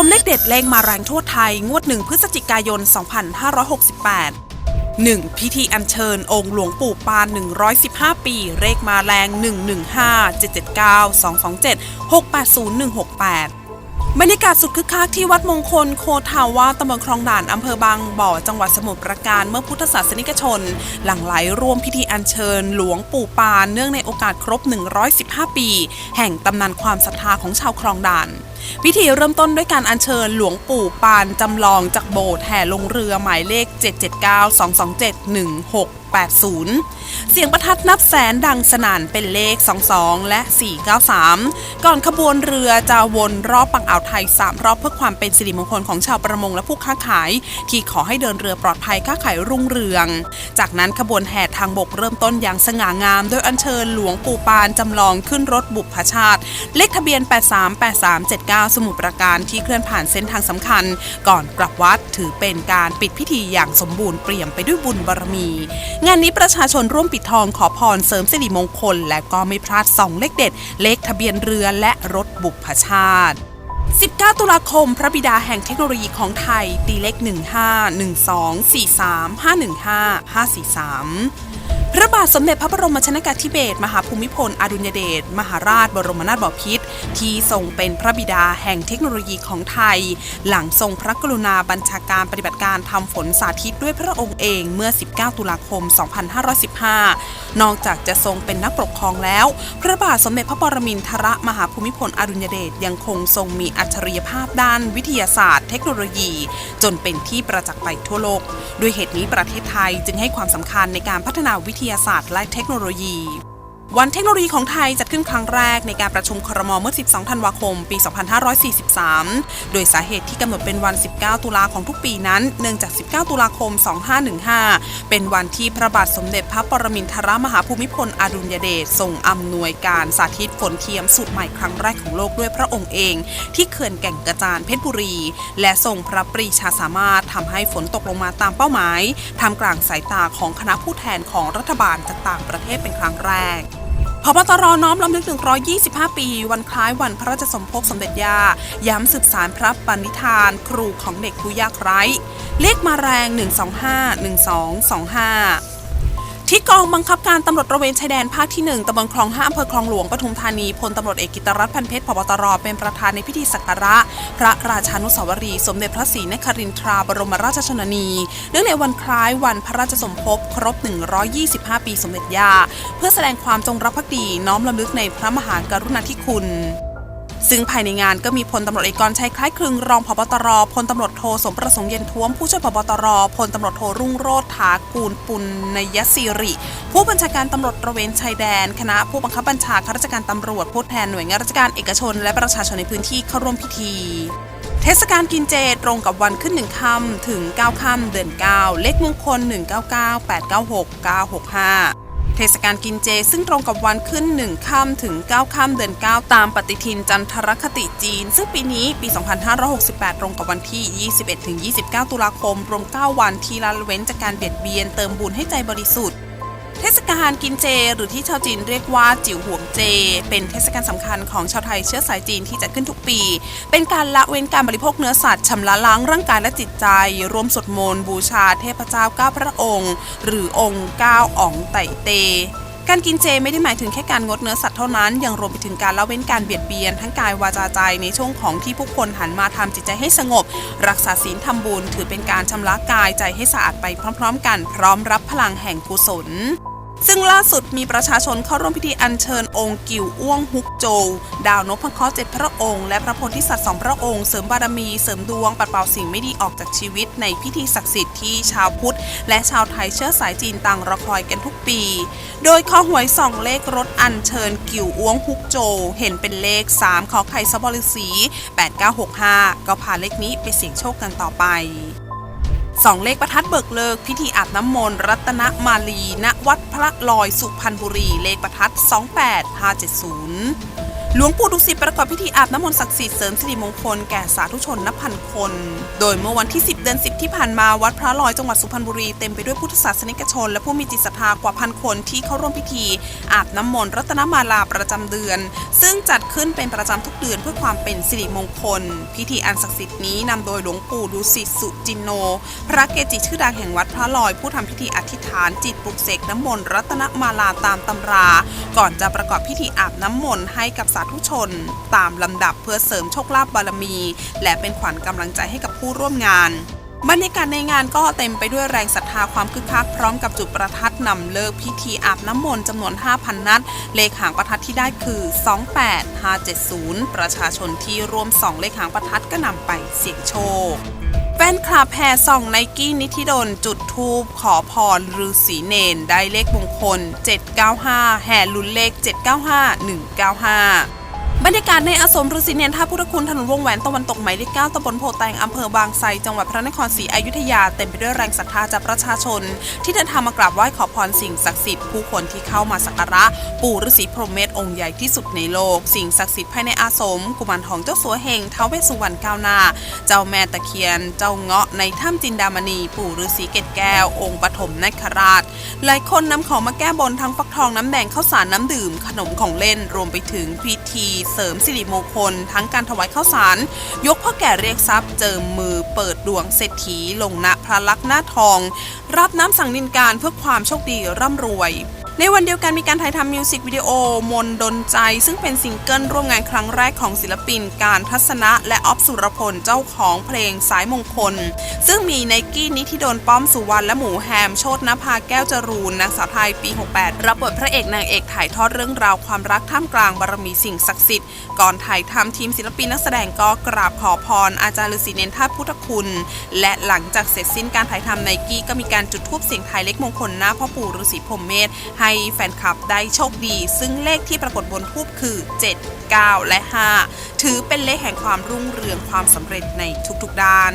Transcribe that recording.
วมเลขเด็ดเลขมาแรงทั่วไทย งวด1พฤศจิกายน 2568 1. พิธีอัญเชิญองค์หลวงปู่ปาน 115 ปี เลขมาแรง 115 779 227 680 168บรรยากาศสุดคึกคักที่วัดมงคลโคทาวาตำบลคลองด่านอำเภอบางบ่อ จังหวัดสมุทรปราการเมื่อพุทธศาสนิกชน หลั่งไหลร่วมพิธีอัญเชิญหลวงปู่ปานเนื่องในโอกาสครบ 115 ปี แห่งตำนานความศรัทธาของชาวคลองด่าน พิธีเริ่มต้นด้วยการอัญเชิญหลวงปู่ปานจำลองจากโบสถ์แห่ลงเรือหมายเลข 779 227 1680 เสียงประทัดนับแสนดังสนั่นเป็นเลข 22 และ 493 ก่อนขบวนเรือจะวนรอบฝั่งอ่าวไทย 3 รอบเพื่อความเป็นสิริมงคลของชาวประมงและผู้ค้าขาย ที่ขอให้เดินเรือปลอดภัยค้าขายรุ่งเรือง จากนั้นขบวนแห่ทางบกเริ่มต้นอย่างสง่างาม โดยอัญเชิญหลวงปู่ปานจำลองขึ้นรถบุพชาติ เลขทะเบียน 838379 สมุทรปราการที่เคลื่อนผ่านเส้นทางสำคัญ ก่อนกลับวัดถือเป็นการปิดพิธีอย่างสมบูรณ์เปี่ยมไปด้วยบุญบารมีงานนี้ประชาชนร่วมปิดทองขอพรเสริมสิริมงคล และก็ไม่พลาดสองเลขเด็ด เลขทะเบียนเรือและรถบุพชาติ19 ตุลาคม พระบิดาแห่งเทคโนโลยีของไทย ตีเลข 15 12 43 515 543พระบาทสมเด็จพระบรมชนกาธิเบศรมหาภูมิพลอดุลยเดชมหาราชบรมนาถบพิตร ที่ทรงเป็นพระบิดาแห่งเทคโนโลยีของไทย หลังทรงพระกรุณาบัญชาการปฏิบัติการทำฝนสาธิตด้วยพระองค์เองเมื่อ 19 ตุลาคม 2515 นอกจากจะทรงเป็นนักปกครองแล้ว พระบาทสมเด็จพระปรมินทรมหาภูมิพลอดุลยเดชยังคงทรงมีอัจฉริยภาพด้านวิทยาศาสตร์ เทคโนโลยี จนเป็นที่ประจักษ์ไปทั่วโลก ด้วยเหตุนี้ประเทศไทยจึงให้ความสำคัญในการพัฒนาวิทยาศาสตร์และเทคโนโลยี วันเทคโนโลยีของไทยจัดขึ้นครั้งแรกในการประชุมครมเมื่อ 12 ธันวาคม ปี 2543 โดยสาเหตุที่กำหนดเป็นวัน 19 ตุลาของทุกปีนั้น เนื่องจาก 19 ตุลาคม 2515 เป็นวันที่พระบาทสมเด็จพระปรมินทรมหาภูมิพลอดุลยเดชทรงอำนวยการสาธิตฝนเทียมสูตรใหม่ครั้งแรกของโลกด้วยพระองค์เอง ที่เขื่อนแก่งกระจานเพชรบุรี และทรงพระปรีชาสามารถทำให้ฝนตกลงมาตามเป้าหมายทำกลางสายตาของคณะผู้แทนของรัฐบาลจากต่างประเทศเป็นครั้งแรก พบตรน้อมรำลึก 125 ปี วันคล้ายวันพระราชสมภพสมเด็จย่าย้ำสืบสารพระปณิธาน ครูของเด็กผู้ยากไร้ เลขมาแรง 125 1225 ที่กองบังคับการตำรวจตระเวนชายแดนภาคที่ 1ตำบลคลอง5อำเภอคลองหลวงปทุมธานีพลตำรวจเอกกิตรัตน์พันเพชรพบตรเป็นประธานในพิธีสักการะ พระราชานุสาวรีย์สมเด็จพระศรีนครินทราบรมราชชนนี เนื่องในวันคล้ายวันพระราชสมภพครบ 125 ปีสมเด็จย่าเพื่อแสดงความจงรักภักดีน้อมรำลึกในพระมหากรุณาธิคุณ ซึ่งภายในงานก็มีพลตำรวจเอกกรชัยคล้ายคลึงรองพบตรพลตำรวจโทสมประสงค์เย็นท้วมผู้ช่วยพบตรพลตำรวจโทรุ่งโรธถากูลปุณนยศิริ ผู้บัญชาการตำรวจตระเวนชายแดน คณะผู้บังคับบัญชาข้าราชการตำรวจผู้แทนหน่วยงานราชการเอกชน และประชาชนในพื้นที่เข้าร่วมพิธีเทศกาลกินเจตรงกับวันขึ้นหนึ่งค่ำถึง 9ค่ำเดือน 9 เลขมงคล 199 896 965เทศกาลกินเจ ซึ่งตรงกับวันขึ้น 1 ค่ำถึง 9 ค่ำเดือน 9 ตามปฏิทินจันทรคติจีน ซึ่งปีนี้ปี 2568 ตรงกับวันที่ 21ถึง29 ตุลาคม รวม 9 วันที่ละเว้นจากการเบียดเบียนเติมบุญให้ใจบริสุทธิ์ เทศกาลกินเจ หรือที่ชาวจีนเรียกว่าจิ๋วหวงเจ เป็นเทศกาลสำคัญของชาวไทยเชื้อสายจีนที่จัดขึ้นทุกปี เป็นการละเว้นการบริโภคเนื้อสัตว์ชำระล้างร่างกายและจิตใจ รวมสวดมนต์บูชาเทพเจ้าเก้าพระองค์ หรือองค์เก้าอ๋องไต่เตการกินเจไม่ได้หมายถึงแค่การงดเนื้อสัตว์เท่านั้น ยังรวมไปถึงการละเว้นการเบียดเบียนทั้งกายวาจาใจในช่วงของที่ผู้คนหันมาทำจิตใจให้สงบ รักษาศีลทำบุญถือเป็นการชำระกายใจให้สะอาดไปพร้อม ๆ กันพร้อมรับพลังแห่งกุศล ซึ่งล่าสุดมีประชาชนเข้าร่วมพิธีอัญเชิญองค์กิวอ้วงฮุกโจวดาวนพเคราะห์เจ็ดพระองค์ และพระโพธิสัตว์สองพระองค์เสริมบารมีเสริมดวงปัดเป่าสิ่งไม่ดีออกจากชีวิต ในพิธีศักดิ์สิทธิ์ที่ชาวพุทธ และชาวไทยเชื้อสายจีนต่างรอคอยกันทุกปี โดยข้อหวยสองเลขรถอัญเชิญกิวอ้วงฮุกโจวเห็นเป็นเลข3ขอไข่ซบบริสี8965 ก็พาเลขนี้ไปเสี่ยงโชคกันต่อไป สองเลขประทัดเบิกเลิก พิธีอาบน้ำมนต์รัตนมาลีณวัดพระลอยสุพรรณบุรีเลขประทัด 28570 หลวงปู่ดุสิตประกอบพิธีอาบน้ำมนต์ศักดิ์สิทธิ์เสริมสิริมงคลแก่สาธุชนนับพันคน โดยเมื่อวันที่ 10 เดือน ที่ผ่านมาวัดพระลอยจังหวัดสุพรรณบุรีเต็มไปด้วยพุทธศาสนิกชน และผู้มีจิตศรัทธากว่าพันคนที่เข้าร่วมพิธี อาบน้ำมนต์รัตนมาลาประจำเดือน ซึ่งจัดขึ้นเป็นประจำทุกเดือนเพื่อความเป็นสิริมงคล พิธีอันศักดิ์สิทธิ์นี้นำโดยหลวงปู่ดุสิตสุจินโน พระเกจิชื่อดังแห่งวัดพระลอย ผู้ทำพิธีอธิษฐานจิตปลุกเสกน้ำมนต์รัตนมาลาตามตำรา ก่อนจะประกอบพิธีอาบน้ำมนต์ให้กับสาธุชน ตามลำดับเพื่อเสริมโชคลาภบารมี และเป็นขวัญกำลังใจให้กับผู้ร่วมงาน บรรยากาศในงานก็เต็มไปด้วยแรงศรัทธาความคึกคักพร้อมกับจุดประทัดนำเลิกพิธีอาบน้ำมนต์จำนวน 5,000 นัด เลขหางประทัดที่ได้คือ 28570 ประชาชนที่รวมส่องเลขหางประทัดก็นำไปเสี่ยงโชคแฟนคลับแห่ส่องไนกี้นิธิดลจุดทูบขอพรฤาษีเนน ได้เลขมงคล 795 แห่ลุ้นเลข 795 195 บรรยากาศในอาสมฤาษีเนนท่าพุทธคุณถนนวงแหวนตะวันตกหมายเลข9ตำบลโพแตงอำเภอบางไทรจังหวัดพระนครศรีอยุธยาเต็มไปด้วยแรงศรัทธาจากประชาชน ที่เดินทางมากราบไหว้ขอพรสิ่งศักดิ์สิทธิ์ผู้คนที่เข้ามาสักการะ ปู่ฤาษีพรหมเมธองค์ใหญ่ที่สุดในโลก สิ่งศักดิ์สิทธิ์ภายในอาสม กุมารทองเจ้าสัวเฮงท้าวเวสสุวรรณก้าวหน้า เจ้าแม่ตะเคียน เจ้าเงาะในถ้ำจินดามณี ปู่ฤาษีเกตแก้ว องค์ปฐมนคราช หลายคนนำของมาแก้บนทั้งฟักทองน้ำแดงข้าวสารน้ำดื่ม ขนมของเล่นรวมไปถึงพิธีเสริมสิริมงคล ทั้งการถวายข้าวสาร ยกพ่อแก่เรียกทรัพย์เจิมมือเปิดดวงเศรษฐีลงณพระลักษณ์หน้าทอง รับน้ำสังนินการเพื่อความโชคดีร่ำรวย ในวันเดียวกันมีการถ่ายทำมิวสิกวิดีโอ มนดนใจ ซึ่งเป็นซิงเกิลร่วมงานครั้งแรกของศิลปิน การทัศนะและออฟสุรพลเจ้าของเพลงสายมงคล ซึ่งมีไนกี้นิธิดลป้อมสุวรรณและหมูแฮม โชตนภาแก้วจรูนนางสาวไทยปี 68 รับบทพระเอกนางเอกถ่ายทอดเรื่องราวความรักท่ามกลางบารมีสิ่งศักดิ์สิทธิ์ก่อนถ่ายทำทีมศิลปินนักแสดงก็กราบขอพร อาจารย์ฤาษีเนนท่าพุทธคุณ และหลังจากเสร็จสิ้นการถ่ายทำไนกี้ก็มีการจุดธูปเสียงทายเลขมงคลหน้าพ่อปู่ฤาษีพรหมเมธใให้แฟนคลับได้โชคดี ซึ่งเลขที่ปรากฏบนทูปคือ 7 9 และ 5 ถือเป็นเลขแห่งความรุ่งเรืองความสำเร็จในทุกๆด้าน